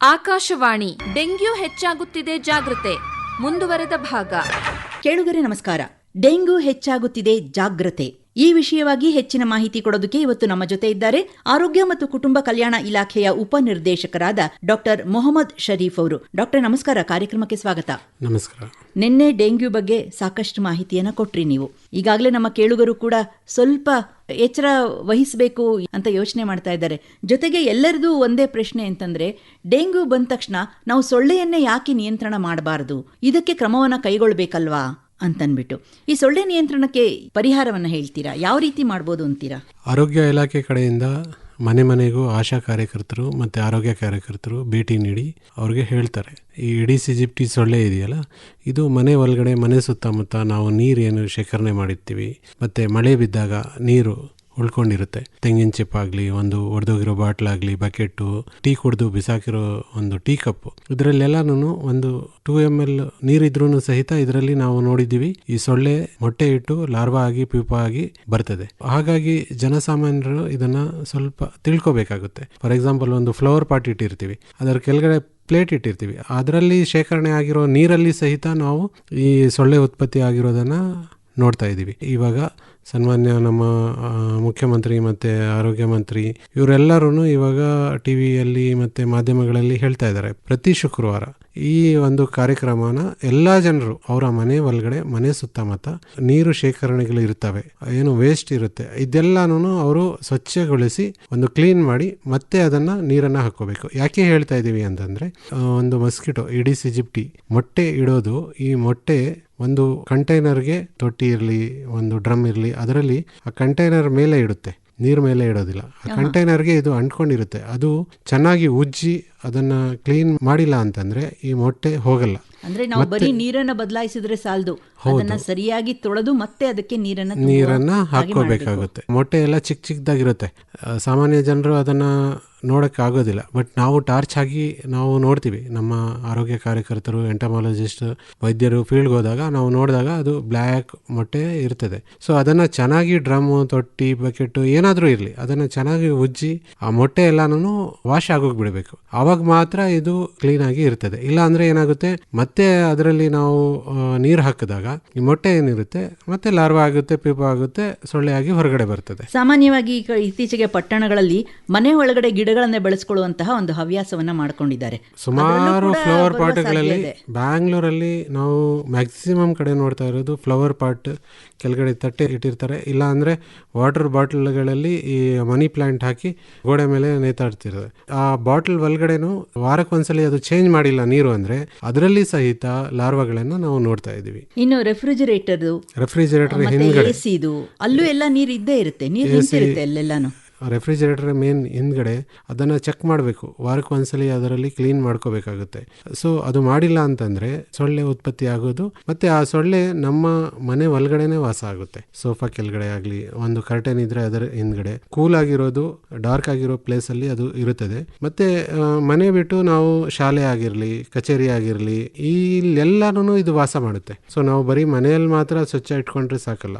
Akashvani dengue ಹೆಚ್ಚಾಗುತ್ತಿದೆ ಜಾಗೃತೆ ಮುಂದುವರೆದ ಭಾಗ. ಕೇಳುಗರೆ ನಮಸ್ಕಾರ. ಡೆಂಗ್ಯೂ ಹೆಚ್ಚಾಗುತ್ತಿದೆ ಜಾಗ್ರತೆ. ಈ ವಿಷಯವಾಗಿ ಹೆಚ್ಚಿನ ಮಾಹಿತಿ ಕೊಡೋದಕ್ಕೆ ಇವತ್ತು ನಮ್ಮ ಜೊತೆ ಇದ್ದಾರೆ ಆರೋಗ್ಯ ಮತ್ತು ಕುಟುಂಬ ಕಲ್ಯಾಣ ಇಲಾಖೆಯ ಉಪನಿರ್ದೇಶಕರಾದ ಡಾಕ್ಟರ್ ಮೊಹಮ್ಮದ್ ಶರೀಫ್ ಅವರು. ಡಾಕ್ಟರ್ ನಮಸ್ಕಾರ. ಕಾರ್ಯಕ್ರಮಕ್ಕೆ ಸ್ವಾಗತ. ನಮಸ್ಕಾರ. ನಿನ್ನೆ ಡೆಂಗ್ಯೂ ಬಗ್ಗೆ ಸಾಕಷ್ಟು ಮಾಹಿತಿಯನ್ನ ಕೊಟ್ರಿ ನೀವು. ಈಗಾಗಲೇ ನಮ್ಮ ಕೇಳುಗರು ಕೂಡ ಸ್ವಲ್ಪ ಎಚ್ಚರ ವಹಿಸಬೇಕು ಅಂತ ಯೋಚನೆ ಮಾಡ್ತಾ ಇದ್ದಾರೆ. ಜೊತೆಗೆ ಎಲ್ಲರದೂ ಒಂದೇ ಪ್ರಶ್ನೆ ಅಂತಂದ್ರೆ ಡೆಂಗ್ಯೂ ಬಂದ ತಕ್ಷಣ ನಾವು ಸೊಳ್ಳೆಯನ್ನೇ ಯಾಕೆ ನಿಯಂತ್ರಣ ಮಾಡಬಾರದು? ಇದಕ್ಕೆ ಕ್ರಮವನ್ನ ಕೈಗೊಳ್ಬೇಕಲ್ವಾ? ಅಂತನ್ಬಿಟ್ಟು. ಈ ಸೊಳ್ಳೆ ನಿಯಂತ್ರಣಕ್ಕೆ ಪರಿಹಾರವನ್ನು ಹೇಳ್ತೀರಾ? ಯಾವ ರೀತಿ ಮಾಡ್ಬೋದು ಅಂತೀರಾ? ಆರೋಗ್ಯ ಇಲಾಖೆ ಕಡೆಯಿಂದ ಮನೆ ಮನೆಗೂ ಆಶಾ ಕಾರ್ಯಕರ್ತರು ಮತ್ತು ಆರೋಗ್ಯ ಕಾರ್ಯಕರ್ತರು ಭೇಟಿ ನೀಡಿ ಅವ್ರಿಗೆ ಹೇಳ್ತಾರೆ. ಈ ಇಡೀ ಸಿಜಿಪ್ಟಿ ಸೊಳ್ಳೆ ಇದೆಯಲ್ಲ, ಇದು ಮನೆ ಒಳಗಡೆ ಮನೆ ಸುತ್ತಮುತ್ತ ನಾವು ನೀರೇನು ಶೇಖರಣೆ ಮಾಡಿರ್ತೀವಿ, ಮತ್ತು ಮಳೆ ಬಿದ್ದಾಗ ನೀರು ಉಳ್ಕೊಂಡಿರುತ್ತೆ. ತೆಂಗಿನ ಚಿಪ್ಪಾಗಲಿ ಒಂದು ಒಡೆದೋಗಿರೋ ಬಾಟ್ಲಾಗಲಿ ಬಕೆಟು, ಟೀ ಕುಡಿದು ಬಿಸಾಕಿರೋ ಒಂದು ಟೀ ಕಪ್ಪು. ಇದರಲ್ಲೆಲ್ಲನೂ ಒಂದು ಟೂ ಎಂ ಎಲ್ ನೀರಿದ್ರೂ ಸಹಿತ ಇದರಲ್ಲಿ ನಾವು ನೋಡಿದ್ದೀವಿ. ಈ ಸೊಳ್ಳೆ ಮೊಟ್ಟೆ ಇಟ್ಟು ಲಾರ್ವಾ ಆಗಿ ಪೀಪ ಆಗಿ ಬರ್ತದೆ. ಹಾಗಾಗಿ ಜನಸಾಮಾನ್ಯರು ಇದನ್ನ ಸ್ವಲ್ಪ ತಿಳ್ಕೊಬೇಕಾಗುತ್ತೆ. ಫಾರ್ ಎಕ್ಸಾಂಪಲ್ ಒಂದು ಫ್ಲವರ್ ಪಾಟ್ ಇಟ್ಟಿರ್ತೀವಿ. ಅದರ ಕೆಳಗಡೆ ಪ್ಲೇಟ್ ಇಟ್ಟಿರ್ತೀವಿ. ಅದರಲ್ಲಿ ಶೇಖರಣೆ ಆಗಿರೋ ನೀರಲ್ಲಿ ಸಹಿತ ನಾವು ಈ ಸೊಳ್ಳೆ ಉತ್ಪತ್ತಿ ಆಗಿರೋದನ್ನ ನೋಡ್ತಾ ಇದ್ದೀವಿ. ಇವಾಗ ಸನ್ಮಾನ್ಯ ನಮ್ಮ ಮುಖ್ಯಮಂತ್ರಿ ಮತ್ತು ಆರೋಗ್ಯ ಮಂತ್ರಿ ಇವರೆಲ್ಲರೂ ಇವಾಗ ಟಿ ವಿಯಲ್ಲಿ ಮತ್ತು ಮಾಧ್ಯಮಗಳಲ್ಲಿ ಹೇಳ್ತಾ ಇದ್ದಾರೆ. ಪ್ರತಿ ಶುಕ್ರವಾರ. ಈ ಒಂದು ಕಾರ್ಯಕ್ರಮನ ಎಲ್ಲ ಜನರು ಅವರ ಮನೆ ಒಳಗಡೆ, ಮನೆ ಸುತ್ತಮುತ್ತ ನೀರು ಶೇಖರಣೆಗಳು ಇರ್ತವೆ. ಏನು ವೇಸ್ಟ್ ಇರುತ್ತೆ. ಇದೆಲ್ಲನೂ ಅವರು ಸ್ವಚ್ಛಗೊಳಿಸಿ ಒಂದು ಕ್ಲೀನ್ ಮಾಡಿ ಮತ್ತೆ ಅದನ್ನ ನೀರನ್ನ ಹಾಕೋಬೇಕು ಯಾಕೆ ಹೇಳ್ತಾ ಇದ್ದೀವಿ ಅಂತಂದ್ರೆ ಒಂದು ಮಸ್ಕಿಟೋ ಇಡೀ ಸಿಜಿಪ್ಟಿ ಮೊಟ್ಟೆ ಇಡೋದು, ಈ ಮೊಟ್ಟೆ ಒಂದು ಕಂಟೈನರ್ಗೆ ತೊಟ್ಟಿ ಇರಲಿ, ಒಂದು ಡ್ರಮ್ ಇರಲಿ, ಅದರಲ್ಲಿ ಆ ಕಂಟೈನರ್ ಮೇಲೆ ಇಡುತ್ತೆ. ನೀರ್ ಮೇಲೆ ಇಡೋದಿಲ್ಲ. ಆ ಕಂಟೈನರ್ಗೆ ಇದು ಅಂಟ್ಕೊಂಡಿರುತ್ತೆ. ಅದು ಚೆನ್ನಾಗಿ ಉಜ್ಜಿ ಅದನ್ನ ಕ್ಲೀನ್ ಮಾಡಿಲ್ಲ ಅಂತಂದ್ರೆ ಈ ಮೊಟ್ಟೆ ಹೋಗಲ್ಲ. ಅಂದ್ರೆ ನಾವು ಬರೀ ನೀರನ್ನ ಬದಲಾಯಿಸಿದ್ರೆ ಸಾಲದು. ಅದನ್ನ ಸರಿಯಾಗಿ ತೊಳೆದು ಮತ್ತೆ ಅದಕ್ಕೆ ನೀರನ್ನ ನೀರನ್ನ ಹಾಕೋಬೇಕಾಗುತ್ತೆ ಮೊಟ್ಟೆ ಎಲ್ಲ ಚಿಕ್ಕ ಚಿಕ್ಕದಾಗಿರುತ್ತೆ ಸಾಮಾನ್ಯ ಜನರು ಅದನ್ನ ನೋಡಕ್ ಆಗೋದಿಲ್ಲ. ಬಟ್ ನಾವು ಟಾರ್ಚ್ ಆಗಿ ನಾವು ನೋಡ್ತೀವಿ. ನಮ್ಮ ಆರೋಗ್ಯ ಕಾರ್ಯಕರ್ತರು ಎಂಟಮಾಲಜಿಸ್ಟ್ ವೈದ್ಯರು ಫೀಲ್ಡ್ಗೆ ಹೋದಾಗ ನಾವು ನೋಡಿದಾಗ ಅದು ಬ್ಲ್ಯಾಕ್ ಮೊಟ್ಟೆ ಇರ್ತದೆ. ಸೊ ಅದನ್ನ ಚೆನ್ನಾಗಿ ಡ್ರಮ್ ತೊಟ್ಟಿ ಬಕೆಟ್ ಏನಾದರೂ ಇರಲಿ. ಅದನ್ನ ಚೆನ್ನಾಗಿ ಉಜ್ಜಿ ಆ ಮೊಟ್ಟೆ ಎಲ್ಲಾನು ವಾಶ್ ಆಗೋಗಿ ಬಿಡಬೇಕು. ಆವಾಗ ಮಾತ್ರ ಇದು ಕ್ಲೀನ್ ಆಗಿ ಇರ್ತದೆ. ಇಲ್ಲ ಅಂದ್ರೆ ಏನಾಗುತ್ತೆ? ಮತ್ತೆ ಅದರಲ್ಲಿ ನಾವು ನೀರು ಹಾಕಿದಾಗ ಈ ಮೊಟ್ಟೆ ಏನಿರುತ್ತೆ ಮತ್ತೆ ಲಾರ್ವಾ ಆಗುತ್ತೆ ಪೀಪ ಆಗುತ್ತೆ ಸೊಳ್ಳೆ ಆಗಿ ಹೊರಗಡೆ ಬರ್ತದೆ. ಸಾಮಾನ್ಯವಾಗಿ ಈಗ ಇತ್ತೀಚೆಗೆ ಪಟ್ಟಣಗಳಲ್ಲಿ ಮನೆ ಒಳಗಡೆ ಗಿಡಗಳನ್ನೇ ಬೆಳೆಸ್ಕೊಳ್ಳುವಂತಹ ಒಂದು ಹವ್ಯಾಸವನ್ನ ಮಾಡ್ಕೊಂಡಿದ್ದಾರೆ. ಸುಮಾರು ಫ್ಲವರ್ ಪಾಟ್ಗಳಲ್ಲಿ ಬ್ಯಾಂಗ್ಳೂರಲ್ಲಿ ನಾವು ಮ್ಯಾಕ್ಸಿಮಮ್ ಕಡೆ ನೋಡ್ತಾ ಇರೋದು ಫ್ಲವರ್ ಪಾಟ್ ಕೆಳಗಡೆ ತಟ್ಟೆ ಇಟ್ಟಿರ್ತಾರೆ. ಇಲ್ಲ ಅಂದ್ರೆ ವಾಟರ್ ಬಾಟಲ್ಗಳಲ್ಲಿ ಈ ಮನಿ ಪ್ಲಾಂಟ್ ಹಾಕಿ ಗೋಡೆ ಮೇಲೆ ನೇತಾಡ್ತಿರೋದು. ಆ ಬಾಟಲ್ ಒಳಗಡೆನು ವಾರಕ್ಕೊಂದ್ಸಲಿ ಅದು ಚೇಂಜ್ ಮಾಡಿಲ್ಲ ನೀರು ಅಂದ್ರೆ ಅದರಲ್ಲಿ ಸಹಿತ ಲಾರ್ವಾಗಳನ್ನು ನಾವು ನೋಡ್ತಾ ಇದೀವಿ ಇನ್ನು ರೆಫ್ರಿಜರೇಟರ್ ರೆಫ್ರಿಜರೇಟರ್ ಹಿಂದ್ಗಡೆ. ಅಲ್ಲೂ ಎಲ್ಲ ನೀರು ಇದ್ದೇ ಇರುತ್ತೆ ನೀರು ಇರುತ್ತೆ ಅಲ್ಲೆಲ್ಲಾನು. ರೆಫ್ರಿಜರೇಟರ್ ಮೇನ್ ಹಿಂದ್ಗಡೆ ಅದನ್ನು ಚೆಕ್ ಮಾಡಬೇಕು. ವಾರಕ್ಕೆ ಒಂದ್ಸಲಿ ಅದರಲ್ಲಿ ಕ್ಲೀನ್ ಮಾಡ್ಕೋಬೇಕಾಗುತ್ತೆ. ಸೊ ಅದು ಮಾಡಿಲ್ಲ ಅಂತಂದ್ರೆ ಸೊಳ್ಳೆ ಉತ್ಪತ್ತಿ ಆಗೋದು ಮತ್ತೆ ಆ ಸೊಳ್ಳೆ ನಮ್ಮ ಮನೆ ಒಳಗಡೆನೆ ವಾಸ ಆಗುತ್ತೆ. ಸೋಫಾ ಕೆಳಗಡೆ ಆಗಲಿ ಒಂದು ಕರ್ಟನ್ ಇದ್ರೆ ಅದರ ಹಿಂದ್ಗಡೆ. ಕೂಲ್ ಆಗಿರೋದು ಡಾರ್ಕ್ ಆಗಿರೋ ಪ್ಲೇಸಲ್ಲಿ ಅದು ಇರುತ್ತದೆ. ಮತ್ತೆ ಮನೆ ಬಿಟ್ಟು ನಾವು ಶಾಲೆ ಆಗಿರಲಿ ಕಚೇರಿ ಆಗಿರಲಿ ಇಲ್ಲೆಲ್ಲರೂ ಇದು ವಾಸ ಮಾಡುತ್ತೆ. ಸೊ ನಾವು ಬರೀ ಮನೆಯಲ್ಲಿ ಮಾತ್ರ ಸ್ವಚ್ಛ ಇಟ್ಕೊಂಡ್ರೆ ಸಾಕಲ್ಲ.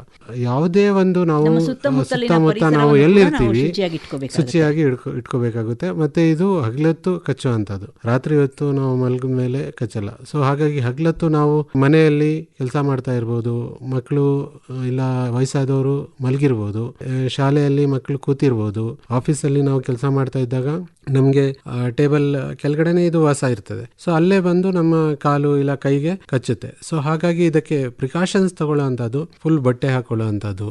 ಯಾವುದೇ ಒಂದು ನಾವು ಸುತ್ತಮುತ್ತ ನಾವು ಎಲ್ಲಿರ್ತೀವಿ ಶುಚಿಯಾಗಿ. ಶುಚಿಯಾಗಿ ಇಟ್ಕೊ ಇಟ್ಕೋಬೇಕಾಗುತ್ತೆ. ಮತ್ತೆ ಇದು ಹಗಲತ್ತು ಕಚ್ಚುವಂಥದ್ದು ರಾತ್ರಿ ಹೊತ್ತು ನಾವು ಮಲಗಿದ ಮೇಲೆ ಕಚ್ಚಲ್ಲ. ಸೊ ಹಾಗಾಗಿ ಹಗಲತ್ತು ನಾವು ಮನೆಯಲ್ಲಿ ಕೆಲಸ ಮಾಡ್ತಾ ಇರ್ಬೋದು. ಮಕ್ಕಳು ಇಲ್ಲ ವಯಸ್ಸಾದವರು ಮಲಗಿರ್ಬೋದು. ಶಾಲೆಯಲ್ಲಿ ಮಕ್ಕಳು ಕೂತಿರ್ಬೋದು. ಆಫೀಸಲ್ಲಿ ನಾವು ಕೆಲಸ ಮಾಡ್ತಾ ಇದ್ದಾಗ ನಮಗೆ ಟೇಬಲ್ ಕೆಳಗಡೆನೆ ಇದು ವಾಸ ಇರ್ತದೆ. ಸೊ ಅಲ್ಲೇ ಬಂದು ನಮ್ಮ ಕಾಲು ಇಲ್ಲ ಕೈಗೆ ಕಚ್ಚುತ್ತೆ. ಸೊ ಹಾಗಾಗಿ ಇದಕ್ಕೆ ಪ್ರಿಕಾಷನ್ಸ್ ತಗೊಳ್ಳೋವಂಥದ್ದು ಫುಲ್ ಬಟ್ಟೆ ಹಾಕೊಳ್ಳೋ ಅಂತದ್ದು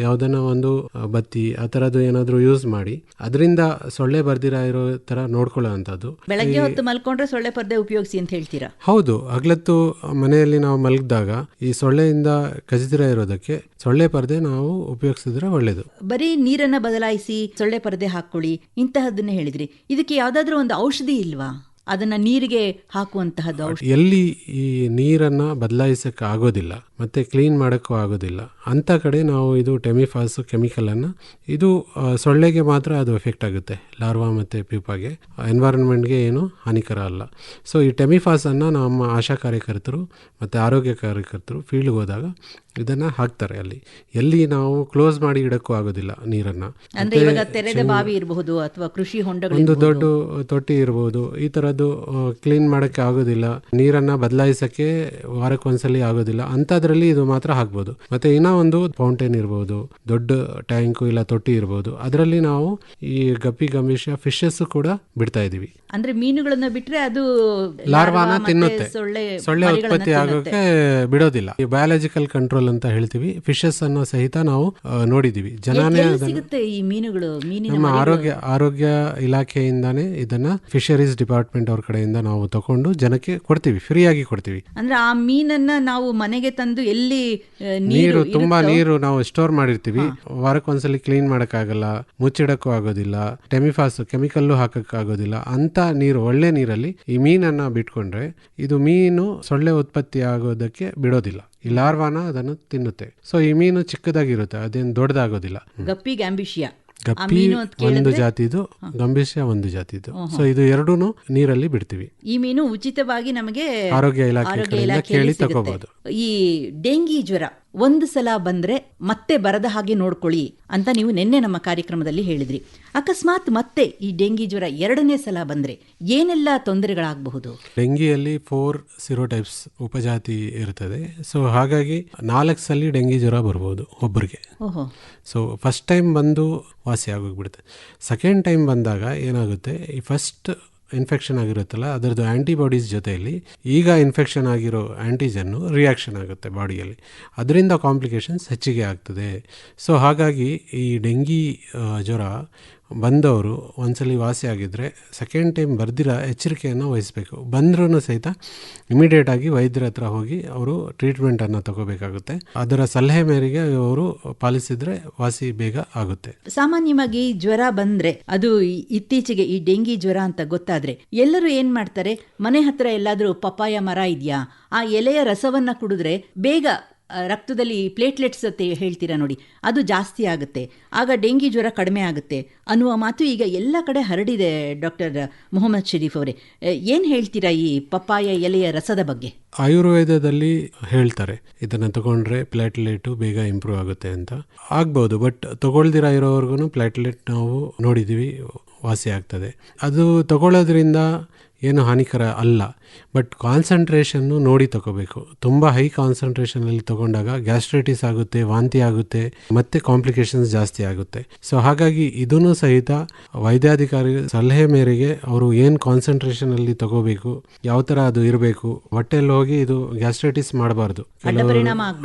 ಯಾವುದನ್ನ ಒಂದು ಬತ್ತಿ, ಆ ಥರದ್ದು ಏನಾದರೂ ಯೂಸ್ ಮಾಡಿ ಅದರಿಂದ ಸೊಳ್ಳೆ ಬರ್ದಿರ ಇರೋ ಥರ ನೋಡ್ಕೊಳ್ಳೋವಂಥದ್ದು. ಬೆಳಗ್ಗೆ ಹೊತ್ತು ಮಲ್ಕೊಂಡ್ರೆ ಸೊಳ್ಳೆ ಪರ್ದೆ ಉಪಯೋಗಿಸಿ ಅಂತ ಹೇಳ್ತೀರಾ? ಹೌದು ಹಗ್ಲತ್ತು ಮನೆಯಲ್ಲಿ ನಾವು ಮಲಗಿದಾಗ ಈ ಸೊಳ್ಳೆಯಿಂದ ಕಜಿದಿರ ಇರೋದಕ್ಕೆ ಸೊಳ್ಳೆ ಪರದೆ ನಾವು ಉಪಯೋಗಿಸಿದ್ರೆ ಒಳ್ಳೇದು. ಬರೀ ನೀರನ್ನ ಬದಲಾಯಿಸಿ ಸೊಳ್ಳೆ ಪರದೆ ಹಾಕೊಳ್ಳಿ ಇಂತಹದ್ದನ್ನೇ ಹೇಳಿದ್ರಿ. ಇದಕ್ಕೆ ಯಾವ್ದಾದ್ರೂ ಒಂದು ಔಷಧಿ ಇಲ್ವಾ? ಅದನ್ನ ನೀರಿಗೆ ಹಾಕುವಂತಹದ್ದು ಎಲ್ಲಿ ಈ ನೀರನ್ನ ಬದಲಾಯಿಸಕ್ಕೆ ಆಗೋದಿಲ್ಲ ಮತ್ತು ಕ್ಲೀನ್ ಮಾಡೋಕ್ಕೂ ಆಗೋದಿಲ್ಲ. ಅಂಥ ಕಡೆ ನಾವು ಇದು ಟೆಮಿಫಾಸ್ ಕೆಮಿಕಲನ್ನು ಇದು ಸೊಳ್ಳೆಗೆ ಮಾತ್ರ ಅದು ಎಫೆಕ್ಟ್ ಆಗುತ್ತೆ. ಲಾರ್ವಾ ಮತ್ತು ಪ್ಯೂಪಾಗೆ. ಎನ್ವೈರನ್ಮೆಂಟ್ಗೆ ಏನು ಹಾನಿಕರ ಅಲ್ಲ. ಸೊ ಈ ಟೆಮಿಫಾಸನ್ನು ನಮ್ಮ ಆಶಾ ಕಾರ್ಯಕರ್ತರು ಮತ್ತು ಆರೋಗ್ಯ ಕಾರ್ಯಕರ್ತರು ಫೀಲ್ಡ್ಗೆ ಹೋದಾಗ ಇದನ್ನು ಹಾಕ್ತಾರೆ ಅಲ್ಲಿ. ಎಲ್ಲಿ ನಾವು ಕ್ಲೋಸ್ ಮಾಡಿ ಇಡೋಕ್ಕೂ ಆಗೋದಿಲ್ಲ ನೀರನ್ನು. ಬಾವಿ ಇರಬಹುದು ಅಥವಾ ಕೃಷಿ ಒಂದು ದೊಡ್ಡ ತೊಟ್ಟಿ ಇರಬಹುದು ಈ ಥರದ್ದು ಕ್ಲೀನ್ ಮಾಡೋಕ್ಕೆ ಆಗೋದಿಲ್ಲ. ನೀರನ್ನು ಬದಲಾಯಿಸೋಕ್ಕೆ ವಾರಕ್ಕೊಂದ್ಸಲಿ ಆಗೋದಿಲ್ಲ. ಅಂಥದ್ರಲ್ಲಿ ಇದು ಮಾತ್ರ ಹಾಕ್ಬೋದು. ಮತ್ತೆ ಇನ್ನೂ ಒಂದು ಫೌಂಟೇನ್ ಇರ್ಬೋದು ದೊಡ್ಡ ಟ್ಯಾಂಕು ಇಲ್ಲ ತೊಟ್ಟಿ ಇರ್ಬೋದು ಅದರಲ್ಲಿ ನಾವು ಈ ಗಪ್ಪಿ ಗಂಭೀಶ ಫಿಶಸ್ ಕೂಡ ಬಿಡ್ತಾ ಇದೀವಿ. ಅಂದ್ರೆ ಮೀನುಗಳನ್ನ ಬಿಟ್ರೆ ಅದು ಲಾರ್ವಾನ ತಿನ್ನುತ್ತೆ. ಸೊಳ್ಳೆ ಉತ್ಪತ್ತಿ ಆಗೋಕೆ ಬಿಡೋದಿಲ್ಲ. ಈ ಬಯಾಲಜಿಕಲ್ ಕಂಟ್ರೋಲ್ ಅಂತ ಹೇಳ್ತೀವಿ. ಫಿಶಸ್ ಅನ್ನು ಸಹಿತ ನಾವು ನೋಡಿದೀವಿ. ಜನಾನೇ ಈ ಮೀನುಗಳು ನಮ್ಮ ಆರೋಗ್ಯ ಆರೋಗ್ಯ ಇಲಾಖೆಯಿಂದಾನೇ ಇದನ್ನ ಫಿಶರೀಸ್ ಡಿಪಾರ್ಟ್ಮೆಂಟ್ ಅವ್ರ ಕಡೆಯಿಂದ ನಾವು ತಕೊಂಡು ಜನಕ್ಕೆ ಕೊಡ್ತೀವಿ. ಫ್ರೀಯಾಗಿ ಕೊಡ್ತೀವಿ. ಅಂದ್ರೆ ಆ ಮೀನನ್ನ ನಾವು ಮನೆಗೆ ತಂದು ಎಲ್ಲಿ ನೀರು ತುಂಬಾ ನೀರು ನಾವು ಸ್ಟೋರ್ ಮಾಡಿರ್ತೀವಿ. ವಾರಕ್ಕೊಂದ್ಸಲಿ ಕ್ಲೀನ್ ಮಾಡೋಕ್ಕಾಗಲ್ಲ ಮುಚ್ಚಿಡಕ್ಕೂ ಆಗೋದಿಲ್ಲ ಟೆಮಿಫಾಸ್ ಕೆಮಿಕಲ್ಲು ಹಾಕಕ್ಕಾಗೋದಿಲ್ಲ ಅಂತ ನೀರು ಒಳ್ಳೆ ನೀರಲ್ಲಿ ಈ ಮೀನನ್ನ ಬಿಟ್ಕೊಂಡ್ರೆ ಇದು ಮೀನು ಸೊಳ್ಳೆ ಉತ್ಪತ್ತಿ ಆಗೋದಕ್ಕೆ ಬಿಡೋದಿಲ್ಲ. ಈ ಲಾರ್ವಾನ ಅದನ್ನು ತಿನ್ನುತ್ತೆ. ಸೊ ಈ ಮೀನು ಚಿಕ್ಕದಾಗಿರುತ್ತೆ ಅದೇನು ದೊಡ್ಡದಾಗೋದಿಲ್ಲ. ಗಪ್ಪಿ ಗ್ಯಾಂಬಿಷಿಯಾ ಗಪ್ಪಿ ಒಂದು ಜಾತಿದು ಗಂಭೀರ್ಯ ಒಂದು ಜಾತಿದು. ಸೊ ಇದು ಎರಡೂನು ನೀರಲ್ಲಿ ಬಿಡ್ತೀವಿ. ಈ ಮೀನು ಉಚಿತವಾಗಿ ನಮಗೆ ಆರೋಗ್ಯ ಇಲಾಖೆ ಕೇಳಿ. ತಗೋಬಹುದು ಈ ಡೆಂಗಿ ಜ್ವರ ಒಂದು ಸಲ ಬಂದ್ರೆ ಮತ್ತೆ ಬರದ ಹಾಗೆ ನೋಡ್ಕೊಳ್ಳಿ ಅಂತ ನೀವು ನಿನ್ನೆ ನಮ್ಮ ಕಾರ್ಯಕ್ರಮದಲ್ಲಿ ಹೇಳಿದ್ರಿ. ಅಕಸ್ಮಾತ್ ಮತ್ತೆ ಈ ಡೆಂಗಿ ಜ್ವರ ಎರಡನೇ ಸಲ ಬಂದ್ರೆ ಏನೆಲ್ಲ ತೊಂದರೆಗಳಾಗಬಹುದು? ಡೆಂಗಿಯಲ್ಲಿ ಫೋರ್ ಸಿರೋಟೈಪ್ಸ್ ಉಪಜಾತಿ ಇರುತ್ತದೆ ಸೊ ಹಾಗಾಗಿ ನಾಲ್ಕು ಸಲ ಡೆಂಗಿ ಜ್ವರ ಬರ್ಬೋದು ಒಬ್ಬರಿಗೆ ಓಹೋ. ಸೊ ಫಸ್ಟ್ ಟೈಮ್ ಬಂದು ವಾಸಿ ಆಗೋಗ್ಬಿಡುತ್ತೆ. ಸೆಕೆಂಡ್ ಟೈಮ್ ಬಂದಾಗ ಏನಾಗುತ್ತೆ ಈ ಫಸ್ಟ್ ಇನ್ಫೆಕ್ಷನ್ ಆಗಿರುತ್ತಲ್ಲ, ಅದರದ್ದು ಆ್ಯಂಟಿಬಾಡೀಸ್ ಜೊತೆಯಲ್ಲಿ ಈಗ ಇನ್ಫೆಕ್ಷನ್ ಆಗಿರೋ ಆ್ಯಂಟಿಜನ್ನು ರಿಯಾಕ್ಷನ್ ಆಗುತ್ತೆ ಬಾಡಿಯಲ್ಲಿ. ಅದರಿಂದ ಕಾಂಪ್ಲಿಕೇಶನ್ಸ್ ಹೆಚ್ಚಿಗೆ ಆಗ್ತದೆ. ಸೊ ಹಾಗಾಗಿ ಈ ಡೆಂಗಿ ಜ್ವರ ಬಂದವರು ಒಂದ್ಸಲಿ ವಾಸಿ ಆಗಿದ್ದರೆ ಸೆಕೆಂಡ್ ಟೈಮ್ ಬರ್ದಿರ ಎಚ್ಚರಿಕೆಯನ್ನು ವಹಿಸಬೇಕು. ಬಂದರೂ ಸಹಿತ ಇಮಿಡಿಯೇಟಾಗಿ ವೈದ್ಯರ ಹತ್ರ ಹೋಗಿ ಅವರು ಟ್ರೀಟ್ಮೆಂಟನ್ನು ತಗೋಬೇಕಾಗುತ್ತೆ. ಅದರ ಸಲಹೆ ಮೇರೆಗೆ ಅವರು ಪಾಲಿಸಿದರೆ ವಾಸಿ ಬೇಗ ಆಗುತ್ತೆ. ಸಾಮಾನ್ಯವಾಗಿ ಜ್ವರ ಬಂದರೆ, ಅದು ಇತ್ತೀಚೆಗೆ ಈ ಡೆಂಗಿ ಜ್ವರ ಅಂತ ಗೊತ್ತಾದರೆ, ಎಲ್ಲರೂ ಏನು ಮಾಡ್ತಾರೆ? ಮನೆ ಹತ್ರ ಎಲ್ಲಾದರೂ ಪಪಾಯ ಮರ ಇದೆಯಾ? ಆ ಎಲೆಯ ರಸವನ್ನು ಕುಡಿದ್ರೆ ಬೇಗ ರಕ್ತದಲ್ಲಿ ಪ್ಲೇಟ್ಲೆಟ್ಸ್ ಅಂತ ಹೇಳ್ತೀರಾ ನೋಡಿ, ಅದು ಜಾಸ್ತಿ ಆಗುತ್ತೆ. ಆಗ ಡೆಂಗಿ ಜ್ವರ ಕಡಿಮೆ ಆಗುತ್ತೆ. ಅನ್ನುವ ಮಾತು ಈಗ ಎಲ್ಲ ಕಡೆ ಹರಡಿದೆ ಡಾಕ್ಟರ್ ಮೊಹಮ್ಮದ್ ಶರೀಫ್ ಅವರೇ. ಏನು ಹೇಳ್ತೀರಾ ಈ ಪಪ್ಪಾಯ ಎಲೆಯ ರಸದ ಬಗ್ಗೆ? ಆಯುರ್ವೇದದಲ್ಲಿ ಹೇಳ್ತಾರೆ, ಇದನ್ನು ತಗೊಂಡ್ರೆ ಪ್ಲಾಟ್ಲೆಟು ಬೇಗ ಇಂಪ್ರೂವ್ ಆಗುತ್ತೆ ಅಂತ. ಆಗ್ಬೋದು ಬಟ್ ತಗೊಳ್ದಿರ ಇರೋವರೆಗೂ ಪ್ಲೇಟ್ಲೆಟ್ ನಾವು ನೋಡಿದ್ದೀವಿ ವಾಸಿ ಆಗ್ತದೆ. ಅದು ತಗೊಳ್ಳೋದ್ರಿಂದ ಏನು ಹಾನಿಕರ ಅಲ್ಲ. ಬಟ್ ಕಾನ್ಸಂಟ್ರೇಷನ್ನು ನೋಡಿ ತಗೋಬೇಕು. ತುಂಬ ಹೈ ಕಾನ್ಸಂಟ್ರೇಷನಲ್ಲಿ ತಗೊಂಡಾಗ ಗ್ಯಾಸ್ಟ್ರೈಟಿಸ್ ಆಗುತ್ತೆ ವಾಂತಿ ಆಗುತ್ತೆ ಮತ್ತೆ ಕಾಂಪ್ಲಿಕೇಶನ್ಸ್ ಜಾಸ್ತಿ ಆಗುತ್ತೆ. ಸೊ ಹಾಗಾಗಿ ಇದನ್ನು ಸಹಿತ ವೈದ್ಯಾಧಿಕಾರಿ ಸಲಹೆ ಮೇರೆಗೆ ಅವರು ಏನು ಕಾನ್ಸಂಟ್ರೇಷನಲ್ಲಿ ತಗೋಬೇಕು ಯಾವ ಥರ ಅದು ಇರಬೇಕು ಹೊಟ್ಟೆಯಲ್ಲಿ ಹೋಗಿ ಇದು ಗ್ಯಾಸ್ಟ್ರೈಟಿಸ್ ಮಾಡಬಾರ್ದು.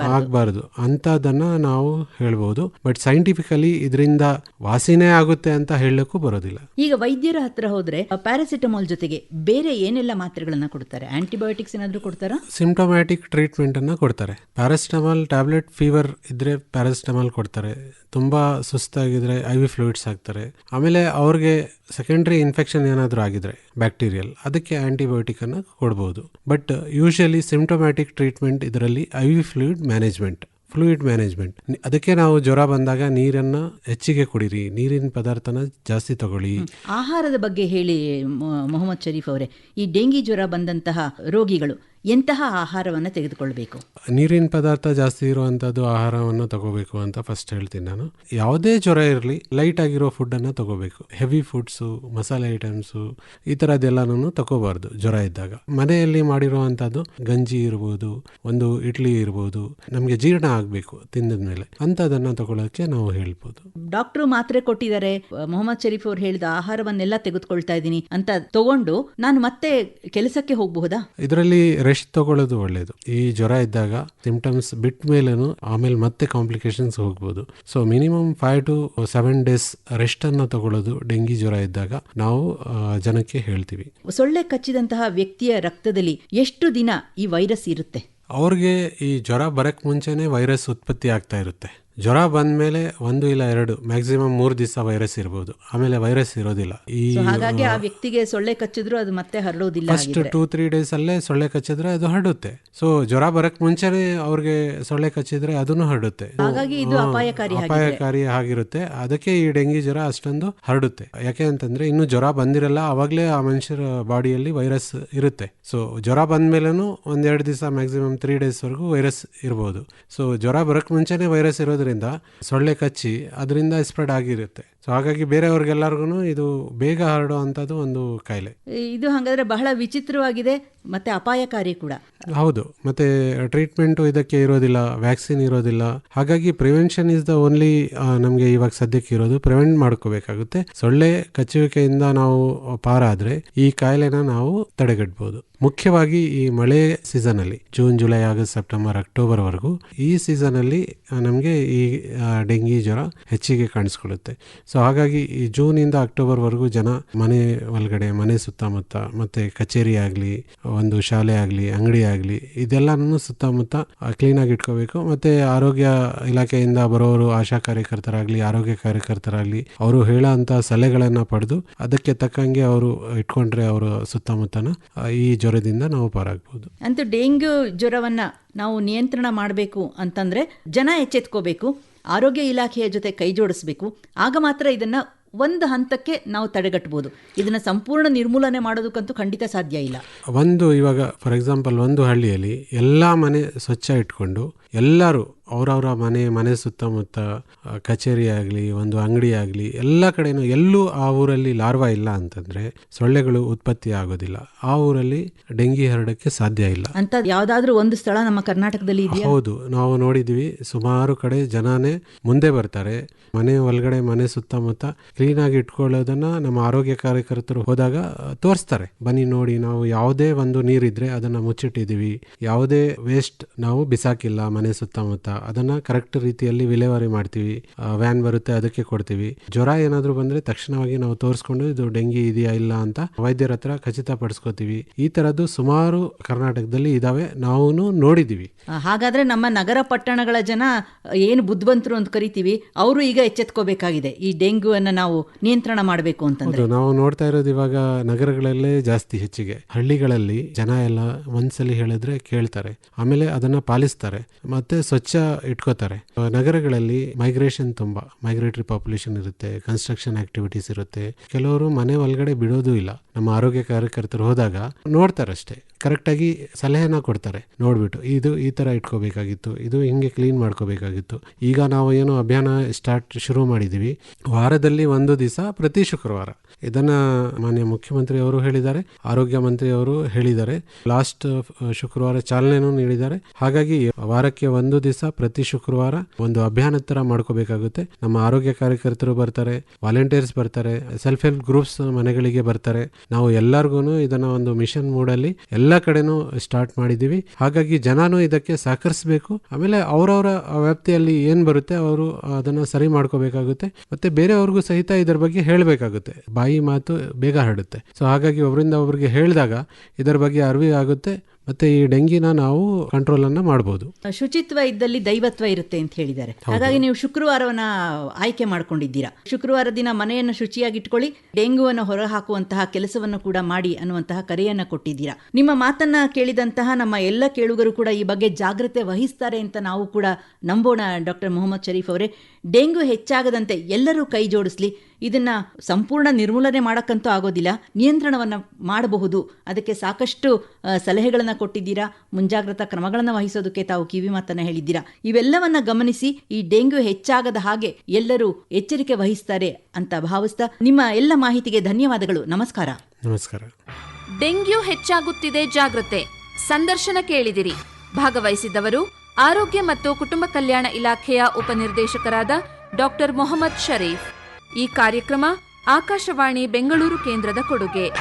ಆಗಬಾರ್ದು. ಅಂಥದ್ದನ್ನು ನಾವು ಹೇಳ್ಬೋದು. ಬಟ್ ಸೈಂಟಿಫಿಕಲಿ ಇದರಿಂದ ವಾಸಿನೇ ಆಗುತ್ತೆ ಅಂತ ಹೇಳಕ್ಕೂ ಬರೋದಿಲ್ಲ. ಈಗ ವೈದ್ಯರ ಹತ್ರ ಹೋದ್ರೆ ಪ್ಯಾರಾಸಿಟಮಾಲ್ ಜೊತೆಗೆ ಬೇರೆ ಏನೆಲ್ಲ ಮಾತ್ರೆಗಳನ್ನು ಕೊಡ್ತಾರೆ? ಆಂಟಿಬಯೋಟಿಕ್ಸ್ ಏನಾದರೂ ಕೊಡ್ತಾರಾ? ಸಿಂಪ್ಟಮ್ಯಾಟಿಕ್ ಟ್ರೀಟ್ಮೆಂಟನ್ನು ಕೊಡ್ತಾರೆ. ಪ್ಯಾರಾಸಿಟಮಾಲ್ ಟ್ಯಾಬ್ಲೆಟ್ ಫೀವರ್ ಇದ್ದರೆ ಪ್ಯಾರಾಸಿಟಮಾಲ್ ಕೊಡ್ತಾರೆ. ತುಂಬ ಸುಸ್ತಾಗಿದ್ರೆ ಐ ವಿ ಫ್ಲೂಯಿಡ್ಸ್ ಹಾಕ್ತಾರೆ ಆಮೇಲೆ ಅವ್ರಿಗೆ ಸೆಕೆಂಡ್ರಿ ಇನ್ಫೆಕ್ಷನ್ ಏನಾದರೂ ಆಗಿದ್ರೆ ಬ್ಯಾಕ್ಟೀರಿಯಲ್ ಅದಕ್ಕೆ ಆ್ಯಂಟಿಬಯೋಟಿಕನ್ನು ಕೊಡ್ಬೋದು. ಬಟ್ ಯೂಶಲಿ ಸಿಂಪ್ಟಮ್ಯಾಟಿಕ್ ಟ್ರೀಟ್ಮೆಂಟ್ ಇದರಲ್ಲಿ I V fluid management fluid management ಅದಕ್ಕೆ ನಾವು ಜ್ವರ ಬಂದಾಗ ನೀರನ್ನು ಹೆಚ್ಚಿಗೆ ಕುಡಿರಿ. ನೀರಿನ ಪದಾರ್ಥನ ಜಾಸ್ತಿ ತಗೊಳ್ಳಿ. ಆಹಾರದ ಬಗ್ಗೆ ಹೇಳಿ ಮೊಹಮ್ಮದ್ ಶರೀಫ್ ಅವರೇ. ಈ ಡೆಂಗಿ ಜ್ವರ ಬಂದಂತಹ ರೋಗಿಗಳು ಎಂತಹ ಆಹಾರವನ್ನು ತೆಗೆದುಕೊಳ್ಬೇಕು? ನೀರಿನ ಪದಾರ್ಥ ಜಾಸ್ತಿ ಇರುವಂಥದ್ದು ಆಹಾರವನ್ನು ತಗೋಬೇಕು ಅಂತ ಫಸ್ಟ್ ಹೇಳ್ತೀನಿ ನಾನು. ಯಾವುದೇ ಜ್ವರ ಇರಲಿ ಲೈಟ್ ಆಗಿರೋ ಫುಡ್ಡನ್ನು ತಗೋಬೇಕು. ಹೆವಿ ಫುಡ್ಸು ಮಸಾಲೆ ಐಟಮ್ಸು ಈ ಥರದ್ದೆಲ್ಲನೂ ತಗೋಬಾರ್ದು ಜ್ವರ ಇದ್ದಾಗ. ಮನೆಯಲ್ಲಿ ಮಾಡಿರುವಂಥದ್ದು ಗಂಜಿ ಇರ್ಬೋದು ಒಂದು ಇಡ್ಲಿ ಇರ್ಬೋದು ನಮಗೆ ಜೀರ್ಣ ಆಗಬೇಕು ತಿಂದ ಮೇಲೆ. ಅಂಥದ್ದನ್ನು ತಗೊಳ್ಳೋಕ್ಕೆ ನಾವು ಹೇಳ್ಬೋದು. ಡಾಕ್ಟ್ರು ಮಾತ್ರೆ ಕೊಟ್ಟಿದ್ದಾರೆ. ಮೊಹಮ್ಮದ್ ಶರೀಫ್ ಅವರು ಹೇಳಿದ ಆಹಾರವನ್ನೆಲ್ಲ ತೆಗೆದುಕೊಳ್ತಾ ಇದ್ದೀನಿ ಅಂತ ತಗೊಂಡು ನಾನು ಮತ್ತೆ ಕೆಲಸಕ್ಕೆ ಹೋಗಬಹುದಾ? ಇದರಲ್ಲಿ ರೆಸ್ಟ್ ತಗೊಳ್ಳೋದು ಒಳ್ಳೆಯದು ಈ ಜ್ವರ ಇದ್ದಾಗ ಸಿಂಪ್ಟಮ್ಸ್ ಬಿಟ್ಟ ಮೇಲೇನು ಆಮೇಲೆ ಮತ್ತೆ ಕಾಂಪ್ಲಿಕೇಶನ್ಸ್ ಹೋಗ್ಬೋದು. So minimum five to seven days rest ಅನ್ನ ತಗೊಳ್ಳೋದು ಡೆಂಗಿ ಜ್ವರ ಇದ್ದಾಗ ನಾವು ಜನಕ್ಕೆ ಹೇಳ್ತೀವಿ. ಸೊಳ್ಳೆ ಕಚ್ಚಿದಂತಹ ವ್ಯಕ್ತಿಯ ರಕ್ತದಲ್ಲಿ ಎಷ್ಟು ದಿನ ಈ ವೈರಸ್ ಇರುತ್ತೆ? ಅವ್ರಿಗೆ ಈ ಜ್ವರ ಬರಕ್ಕೆ ಮುಂಚೆನೆ ವೈರಸ್ ಉತ್ಪತ್ತಿ ಆಗ್ತಾ ಇರುತ್ತೆ. ಜ್ವರ ಬಂದ ಮೇಲೆ ಒಂದು ಇಲ್ಲ ಎರಡು ಮ್ಯಾಕ್ಸಿಮಮ್ ಮೂರು ದಿವಸ ವೈರಸ್ ಇರಬಹುದು ಆಮೇಲೆ ವೈರಸ್ ಇರೋದಿಲ್ಲ. ಈ ಹಾಗಾಗಿ ಆ ವ್ಯಕ್ತಿಗೆ ಸೊಳ್ಳೆ ಕಚ್ಚಿದ್ರು ಅದು ಮತ್ತೆ ಹರಡೋದಿಲ್ಲ ಫಸ್ಟ್ ಟೂ ತ್ರೀ ಡೇಸ್ ಅಲ್ಲೇ ಸೊಳ್ಳೆ ಕಚ್ಚಿದ್ರೆ ಅದು ಹರಡುತ್ತೆ. ಸೊ ಜ್ವರ ಬರಕ್ ಮುಂಚೆನೆ ಅವ್ರಿಗೆ ಸೊಳ್ಳೆ ಕಚ್ಚಿದ್ರೆ ಅದನ್ನು ಹರಡುತ್ತೆ. ಹಾಗಾಗಿ ಇದು ಅಪಾಯಕಾರಿ ಅಪಾಯಕಾರಿ ಆಗಿರುತ್ತೆ. ಅದಕ್ಕೆ ಈ ಡೆಂಗಿ ಜ್ವರ ಅಷ್ಟೊಂದು ಹರಡುತ್ತೆ. ಯಾಕೆ ಅಂತಂದ್ರೆ ಇನ್ನು ಜ್ವರ ಬಂದಿರಲ್ಲ ಅವಾಗಲೇ ಆ ಮನುಷ್ಯರ ಬಾಡಿಯಲ್ಲಿ ವೈರಸ್ ಇರುತ್ತೆ. ಸೊ ಜ್ವರ ಬಂದ್ಮೇಲೆನೂ ಒಂದೆರಡು ದಿವಸ ಮ್ಯಾಕ್ಸಿಮಮ್ ತ್ರೀ ಡೇಸ್ ವರೆಗೂ ವೈರಸ್ ಇರ್ಬೋದು. ಸೊ ಜ್ವರ ಬರಕ್ ಮುಂಚೆನೆ ವೈರಸ್ ಇರೋದ್ರಿಂದ ಸೊಳ್ಳೆ ಕಚ್ಚಿ ಅದರಿಂದ ಸ್ಪ್ರೆಡ್ ಆಗಿರುತ್ತೆ. ಸೊ ಹಾಗಾಗಿ ಬೇರೆಯವ್ರಿಗೆಲ್ಲರಿಗೂ ಇದು ಬೇಗ ಹರಡೋ ಅಂಥದ್ದು ಒಂದು ಕಾಯಿಲೆ. ಇದು ಹಾಗಾದ್ರೆ ಬಹಳ ವಿಚಿತ್ರವಾಗಿದೆ ಮತ್ತೆ ಅಪಾಯಕಾರಿ ಕೂಡ. ಹೌದು ಮತ್ತೆ ಟ್ರೀಟ್ಮೆಂಟು ಇದಕ್ಕೆ ಇರೋದಿಲ್ಲ ವ್ಯಾಕ್ಸಿನ್ ಇರೋದಿಲ್ಲ. ಹಾಗಾಗಿ ಪ್ರಿವೆನ್ಷನ್ ಇಸ್ ದ ಓನ್ಲಿ ನಮಗೆ ಇವಾಗ ಸದ್ಯಕ್ಕೆ ಇರೋದು ಪ್ರಿವೆಂಟ್ ಮಾಡ್ಕೋಬೇಕಾಗುತ್ತೆ. ಸೊಳ್ಳೆ ಕಚ್ಚುವಿಕೆಯಿಂದ ನಾವು ಪಾರಾದ್ರೆ ಈ ಕಾಯಿಲೆನ ನಾವು ತಡೆಗಟ್ಟಬಹುದು ಮುಖ್ಯವಾಗಿ ಈ ಮಳೆ ಸೀಸನ್ ಅಲ್ಲಿ June July August September October ವರೆಗೂ ಈ ಸೀಸನ್ ಅಲ್ಲಿ ನಮಗೆ ಈ ಡೆಂಗಿ ಜ್ವರ ಹೆಚ್ಚಿಗೆ ಕಾಣಿಸ್ಕೊಳ್ಳುತ್ತೆ. ಸೊ ಹಾಗಾಗಿ ಈ ಜೂನಿಂದ ಅಕ್ಟೋಬರ್ವರೆಗೂ ಅಕ್ಟೋಬರ್ ವರೆಗೂ ಜನ ಮನೆ ಒಳಗಡೆ, ಮನೆ ಸುತ್ತಮುತ್ತ, ಮತ್ತು ಕಚೇರಿ ಆಗಲಿ, ಒಂದು ಶಾಲೆ ಆಗಲಿ, ಅಂಗಡಿ ಆಗಲಿ, ಇದೆಲ್ಲನೂ ಸುತ್ತಮುತ್ತ ಕ್ಲೀನಾಗಿ ಇಟ್ಕೋಬೇಕು. ಮತ್ತು ಆರೋಗ್ಯ ಇಲಾಖೆಯಿಂದ ಬರೋರು, ಆಶಾ ಕಾರ್ಯಕರ್ತರಾಗಲಿ, ಆರೋಗ್ಯ ಕಾರ್ಯಕರ್ತರಾಗಲಿ, ಅವರು ಹೇಳೋ ಸಲಹೆಗಳನ್ನು ಸಲಹೆಗಳನ್ನ ಪಡೆದು ಅದಕ್ಕೆ ತಕ್ಕಂಗೆ ಅವರು ಇಟ್ಕೊಂಡ್ರೆ ಅವರ ಸುತ್ತಮುತ್ತನ ಈ ಜ್ವರದಿಂದ ನಾವು ಪಾರಾಗ್ಬೋದು. ಅಂತೂ ಡೆಂಗ್ಯೂ ಜ್ವರವನ್ನು ನಾವು ನಿಯಂತ್ರಣ ಮಾಡಬೇಕು ಅಂತಂದರೆ ಜನ ಎಚ್ಚೆತ್ಕೋಬೇಕು. ಆರೋಗ್ಯ ಇಲಾಖೆಯ ಜೊತೆ ಕೈ ಜೋಡಿಸ್ಬೇಕು ಆಗ ಮಾತ್ರ ಇದನ್ನ ಒಂದು ಹಂತಕ್ಕೆ ನಾವು ತಡೆಗಟ್ಟಬಹುದು ಇದನ್ನ ಸಂಪೂರ್ಣ ನಿರ್ಮೂಲನೆ ಮಾಡೋದಕ್ಕಂತೂ ಖಂಡಿತ ಸಾಧ್ಯ ಇಲ್ಲ. ಒಂದು ಇವಾಗ ಫಾರ್ ಎಕ್ಸಾಂಪಲ್ ಒಂದು ಹಳ್ಳಿಯಲ್ಲಿ ಎಲ್ಲ ಮನೆ ಸ್ವಚ್ಛ ಇಟ್ಕೊಂಡು ಎಲ್ಲರೂ ಅವರವರ ಮನೆ ಮನೆ ಸುತ್ತಮುತ್ತ ಕಚೇರಿ ಆಗಲಿ ಒಂದು ಅಂಗಡಿ ಆಗಲಿ ಎಲ್ಲ ಕಡೆನೂ ಎಲ್ಲೂ ಆ ಊರಲ್ಲಿ ಲಾರ್ವಾ ಇಲ್ಲ ಅಂತಂದ್ರೆ ಸೊಳ್ಳೆಗಳು ಉತ್ಪತ್ತಿ ಆಗೋದಿಲ್ಲ. ಆ ಊರಲ್ಲಿ ಡೆಂಗಿ ಹರಡಕ್ಕೆ ಸಾಧ್ಯ ಇಲ್ಲ. ಅಂತ ಯಾವ್ದಾದ್ರೂ ಒಂದು ಸ್ಥಳ ನಮ್ಮ ಕರ್ನಾಟಕದಲ್ಲಿ ಹೌದು. ನಾವು ನೋಡಿದ್ವಿ ಸುಮಾರು ಕಡೆ ಜನನೇ ಮುಂದೆ ಬರ್ತಾರೆ. ಮನೆ ಒಳಗಡೆ ಮನೆ ಸುತ್ತಮುತ್ತ ಕ್ಲೀನ್ ಆಗಿ ಇಟ್ಕೊಳ್ಳೋದನ್ನ ನಮ್ಮ ಆರೋಗ್ಯ ಕಾರ್ಯಕರ್ತರು ಹೋದಾಗ ತೋರಿಸ್ತಾರೆ. ಬನ್ನಿ ನೋಡಿ ನಾವು ಯಾವುದೇ ಒಂದು ನೀರಿದ್ರೆ ಅದನ್ನ ಮುಚ್ಚಿಟ್ಟಿದೀವಿ ಯಾವುದೇ ವೇಸ್ಟ್ ನಾವು ಬಿಸಾಕಿಲ್ಲ ಮನೆ ಸುತ್ತಮುತ್ತ ಅದನ್ನ ಕರೆಕ್ಟ್ ರೀತಿಯಲ್ಲಿ ವಿಲೇವಾರಿ ಮಾಡ್ತೀವಿ. ವ್ಯಾನ್ ಬರುತ್ತೆ ಅದಕ್ಕೆ ಕೊಡ್ತೀವಿ. ಜ್ವರ ಏನಾದರೂ ಬಂದ್ರೆ ತಕ್ಷಣವಾಗಿ ನಾವು ತೋರಿಸ್ಕೊಂಡು ಇದು ಡೆಂಗಿ ಇದೆಯಾ ಇಲ್ಲ ಅಂತ ವೈದ್ಯರ ಹತ್ರ ಖಚಿತಪಡಿಸ್ಕೋತೀವಿ ಈ ತರದ್ದು ಸುಮಾರು ಕರ್ನಾಟಕದಲ್ಲಿ ಇದಾವೆ. ನಾವು ನೋಡಿದೀವಿ. ಹಾಗಾದ್ರೆ ನಮ್ಮ ನಗರ ಪಟ್ಟಣಗಳ ಜನ ಏನು ಬುದ್ಧಿವಂತರು ಅಂತ ಕರಿತೀವಿ ಅವರು ಈಗ ಎಚ್ಚೆತ್ಕೋಬೇಕಾಗಿದೆ. ಈ ಡೆಂಗ್ಯೂವನ್ನು ನಾವು ನಿಯಂತ್ರಣ ಮಾಡಬೇಕು ಅಂತ ನಾವು ನೋಡ್ತಾ ಇರೋದು ಇವಾಗ ನಗರಗಳಲ್ಲೇ ಜಾಸ್ತಿ ಹೆಚ್ಚಿಗೆ. ಹಳ್ಳಿಗಳಲ್ಲಿ ಜನ ಎಲ್ಲ ಒಂದ್ಸಲಿ ಹೇಳಿದ್ರೆ ಕೇಳ್ತಾರೆ. ಆಮೇಲೆ ಅದನ್ನ ಪಾಲಿಸ್ತಾರೆ. ಮತ್ತೆ ಸ್ವಚ್ಛ ಇಟ್ಕೋತಾರೆ. ನಗರಗಳಲ್ಲಿ ಮೈಗ್ರೇಷನ್ ತುಂಬಾ ಮೈಗ್ರೇಟರಿ ಪಾಪ್ಯುಲೇಷನ್ ಇರುತ್ತೆ ಕನ್ಸ್ಟ್ರಕ್ಷನ್ ಆಕ್ಟಿವಿಟೀಸ್ ಇರುತ್ತೆ. ಕೆಲವರು ಮನೆ ಒಳಗಡೆ ಬಿಡೋದು ಇಲ್ಲ. ನಮ್ಮ ಆರೋಗ್ಯ ಕಾರ್ಯಕರ್ತರು ಹೋದಾಗ ನೋಡ್ತಾರಷ್ಟೇ. ಕರೆಕ್ಟಾಗಿ ಸಲಹೆನ ಕೊಡ್ತಾರೆ. ನೋಡ್ಬಿಟ್ಟು ಇದು ಈ ತರ ಇಟ್ಕೋಬೇಕಾಗಿತ್ತು, ಇದು ಹಿಂಗೆ ಕ್ಲೀನ್ ಮಾಡ್ಕೋಬೇಕಾಗಿತ್ತು. ಈಗ ನಾವು ಏನು ಅಭಿಯಾನ ಸ್ಟಾರ್ಟ್ ಶುರು ಮಾಡಿದ್ದೀವಿ. ವಾರದಲ್ಲಿ ಒಂದು ದಿವಸ ಪ್ರತಿ ಶುಕ್ರವಾರ. ಇದನ್ನ ಮಾನ್ಯ ಮುಖ್ಯಮಂತ್ರಿ ಅವರು ಹೇಳಿದ್ದಾರೆ, ಆರೋಗ್ಯ ಮಂತ್ರಿ ಅವರು ಹೇಳಿದ್ದಾರೆ. ಲಾಸ್ಟ್ ಶುಕ್ರವಾರ ಚಾಲನೆನೂ ನೀಡಿದ್ದಾರೆ. ಹಾಗಾಗಿ ವಾರಕ್ಕೆ ಒಂದು ದಿವಸ ಪ್ರತಿ ಶುಕ್ರವಾರ ಒಂದು ಅಭಿಯಾನ ಥರ ಮಾಡ್ಕೋಬೇಕಾಗುತ್ತೆ. ನಮ್ಮ ಆರೋಗ್ಯ ಕಾರ್ಯಕರ್ತರು ಬರ್ತಾರೆ, ವಾಲಂಟಿಯರ್ಸ್ ಬರ್ತಾರೆ ಸೆಲ್ಫ್ ಹೆಲ್ಪ್ ಗ್ರೂಪ್ಸ್ ಮನೆಗಳಿಗೆ ಬರ್ತಾರೆ. ನಾವು ಎಲ್ಲರಿಗೂ ಇದನ್ನ ಒಂದು ಮಿಷನ್ ಮೂಡಲ್ಲಿ ಎಲ್ಲ ಕಡೆನೂ ಸ್ಟಾರ್ಟ್ ಮಾಡಿದೀವಿ ಹಾಗಾಗಿ ಜನಾನು ಇದಕ್ಕೆ ಸಹಕರಿಸಬೇಕು. ಆಮೇಲೆ ಅವರವರ ವ್ಯಾಪ್ತಿಯಲ್ಲಿ ಏನ್ ಬರುತ್ತೆ ಅವರು ಅದನ್ನ ಸರಿ ಮಾಡ್ಕೋಬೇಕಾಗುತ್ತೆ. ಮತ್ತೆ ಬೇರೆಯವ್ರಿಗೂ ಸಹಿತ ಇದರ ಬಗ್ಗೆ ಹೇಳಬೇಕಾಗುತ್ತೆ. ಬಾಯಿ ಮಾತು ಬೇಗ ಹರಡುತ್ತೆ. ಸೊ ಹಾಗಾಗಿ ಒಬ್ಬರಿಂದ ಒಬ್ಬರಿಗೆ ಹೇಳಿದಾಗ ಇದರ ಬಗ್ಗೆ ಅರಿವು ಆಗುತ್ತೆ. ಮತ್ತೆ ಈ ಡೆಂಗಿನ ನಾವು ಕಂಟ್ರೋಲ್ ಅನ್ನ ಮಾಡಬಹುದು ಶುಚಿತ್ವ ಇದ್ದಲ್ಲಿ ದೈವತ್ವ ಇರುತ್ತೆ ಅಂತ ಹೇಳಿದ್ದಾರೆ. ಹಾಗಾಗಿ ನೀವು ಶುಕ್ರವಾರವನ್ನ ಆಯ್ಕೆ ಮಾಡ್ಕೊಂಡಿದ್ದೀರಾ. ಶುಕ್ರವಾರ ದಿನ ಮನೆಯನ್ನು ಶುಚಿಯಾಗಿ ಇಟ್ಕೊಳ್ಳಿ ಡೆಂಗುವನ್ನು ಹೊರಹಾಕುವಂತಹ ಕೆಲಸವನ್ನು ಕೂಡ ಮಾಡಿ ಅನ್ನುವಂತಹ ಕರೆಯನ್ನ ಕೊಟ್ಟಿದ್ದೀರಾ. ನಿಮ್ಮ ಮಾತನ್ನ ಕೇಳಿದಂತಹ ನಮ್ಮ ಎಲ್ಲ ಕೇಳುಗರು ಕೂಡ ಈ ಬಗ್ಗೆ ಜಾಗ್ರತೆ ವಹಿಸ್ತಾರೆ ಅಂತ ನಾವು ಕೂಡ ನಂಬೋಣ ಡಾಕ್ಟರ್ ಮೊಹಮ್ಮದ್ ಶರೀಫ್ ಅವರೇ. ಡೆಂಗು ಹೆಚ್ಚಾಗದಂತೆ ಎಲ್ಲರೂ ಕೈ ಜೋಡಿಸ್ಲಿ. ಇದನ್ನ ಸಂಪೂರ್ಣ ನಿರ್ಮೂಲನೆ ಮಾಡಕ್ಕಂತೂ ಆಗೋದಿಲ್ಲ. ನಿಯಂತ್ರಣವನ್ನು ಮಾಡಬಹುದು. ಅದಕ್ಕೆ ಸಾಕಷ್ಟು ಸಲಹೆಗಳನ್ನ ಸಲಹೆಗಳನ್ನು ಕೊಟ್ಟಿದ್ದೀರಾ? ಮುಂಜಾಗ್ರತಾ ಕ್ರಮಗಳನ್ನು ವಹಿಸೋದಕ್ಕೆ ತಾವು ಕಿವಿ ಮಾತನ್ನ ಹೇಳಿದ್ದೀರಾ? ಇವೆಲ್ಲವನ್ನ ಗಮನಿಸಿ ಈ ಡೆಂಗ್ಯೂ ಹೆಚ್ಚಾಗದ ಹಾಗೆ ಎಲ್ಲರೂ ಎಚ್ಚರಿಕೆ ವಹಿಸ್ತಾರೆ ಅಂತ ಭಾವಿಸ್ತಾ ನಿಮ್ಮ ಎಲ್ಲ ಮಾಹಿತಿಗೆ ಧನ್ಯವಾದಗಳು. ನಮಸ್ಕಾರ. ನಮಸ್ಕಾರ. ಡೆಂಗ್ಯೂ ಹೆಚ್ಚಾಗುತ್ತಿದೆ ಜಾಗ್ರತೆ. ಸಂದರ್ಶನ ಕೇಳಿದಿರಿ. ಭಾಗವಹಿಸಿದ್ದವರು ಆರೋಗ್ಯ ಮತ್ತು ಕುಟುಂಬ ಕಲ್ಯಾಣ ಇಲಾಖೆಯ ಉಪನಿರ್ದೇಶಕರಾದ ಡಾಕ್ಟರ್ ಮೊಹಮ್ಮದ್ ಶರೀಫ್. ಈ ಕಾರ್ಯಕ್ರಮ ಆಕಾಶವಾಣಿ ಬೆಂಗಳೂರು ಕೇಂದ್ರದ ಕೊಡುಗೆ.